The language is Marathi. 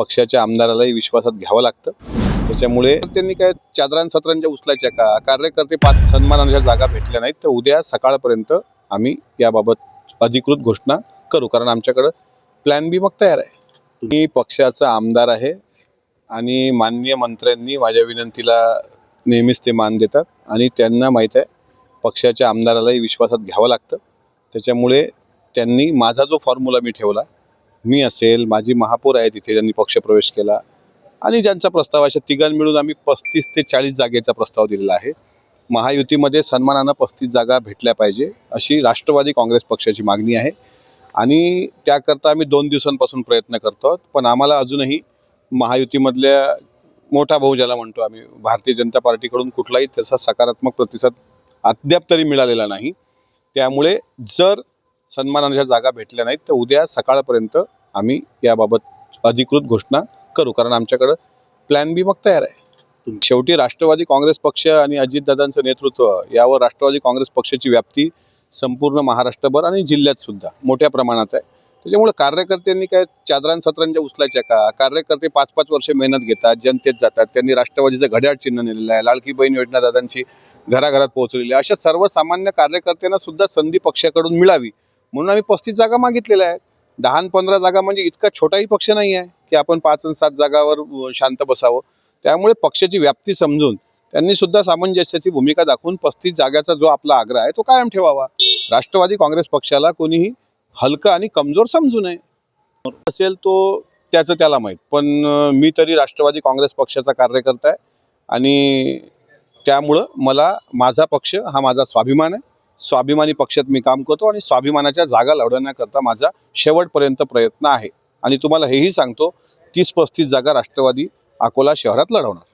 पक्षाच्या आमदारालाही विश्वासात घ्यावं लागतं. त्याच्यामुळे त्यांनी काय चादरान सत्रांच्या उचलायच्या का? कार्यकर्ते पाच सन्मानाच्या जागा भेटल्या नाहीत. तर उद्या सकाळपर्यंत आम्ही याबाबत अधिकृत घोषणा करू. कारण आमच्याकडं प्लॅन बी मग तयार आहे. मी पक्षाचा आमदार आहे आणि माननीय मंत्र्यांनी माझ्या विनंतीला नेहमीच ते मान देतात. आणि त्यांना माहीत आहे पक्षाच्या आमदारालाही विश्वासात घ्यावं लागतं. त्याच्यामुळे त्यांनी माझा जो फॉर्म्युला मी ठेवला मी असेल माझी महापौर आहे तिथे ज्यांनी पक्षप्रवेश केला. आणि ज्यांचा प्रस्ताव अशा तिघां मिळून आम्ही पस्तीस ते चाळीस जागेचा प्रस्ताव दिलेला आहे. महायुतीमध्ये सन्मानानं पस्तीस जागा भेटल्या पाहिजे अशी राष्ट्रवादी काँग्रेस पक्षाची मागणी आहे. आणि त्याकरता आम्ही दोन दिवसांपासून प्रयत्न करतो आहोत पण आम्हाला अजूनही महायुतीमधल्या मोठा भाऊ ज्याला म्हणतो आम्ही भारतीय जनता पार्टीकडून कुठलाही तसा सकारात्मक प्रतिसाद अद्याप तरी मिळालेला नाही. त्यामुळे जर सन्मानाच्या जागा भेटल्या नाहीत तर उद्या सकाळपर्यंत आम्ही याबाबत अधिकृत घोषणा करू कारण आमच्याकडं प्लॅन बी मग तयार आहे. शेवटी राष्ट्रवादी काँग्रेस पक्ष आणि अजितदादांचं नेतृत्व यावर राष्ट्रवादी काँग्रेस पक्षाची व्याप्ती संपूर्ण महाराष्ट्रभर आणि जिल्ह्यात सुद्धा मोठ्या प्रमाणात आहे. त्याच्यामुळे कार्यकर्त्यांनी काय चादरान सत्रांच्या उचलायच्या का? कार्यकर्ते पाच पाच वर्ष मेहनत घेतात जनतेत जातात त्यांनी राष्ट्रवादीचं घड्याळ चिन्ह नेलेलं आहे लाडकी बहीण योजना दादांची घराघरात पोहोचलेली आहे. अशा सर्वसामान्य कार्यकर्त्यांना सुद्धा संधी पक्षाकडून मिळावी म्हणून आम्ही पस्तीस जागा मागितलेल्या आहेत. दहा पंधरा जागा म्हणजे इतका छोटाही पक्ष नाही आहे की आपण पाच आणि सात जागावर शांत बसावं. त्यामुळे पक्षाची व्याप्ती समजून त्यांनी सुद्धा सामंजस्याची भूमिका दाखवून पस्तीस जागाचा जो आपला आग्रह आहे तो कायम ठेवावा. राष्ट्रवादी काँग्रेस पक्षाला कोणीही हलका आणि कमजोर समजू नये. असेल तो त्याचं त्याला माहीत. पण मी तरी राष्ट्रवादी काँग्रेस पक्षाचा कार्यकर्ता आहे आणि त्यामुळं मला माझा पक्ष हा माझा स्वाभिमान आहे. स्वाभिमानी पक्षात मी काम करतो आणि स्वाभिमानाच्या जागा लढवण्याकरता माझा शेवटपर्यंत प्रयत्न आहे. आणि तुम्हाला हेही सांगतो तीस पस्तीस जागा राष्ट्रवादी अकोला शहरात लढवणार.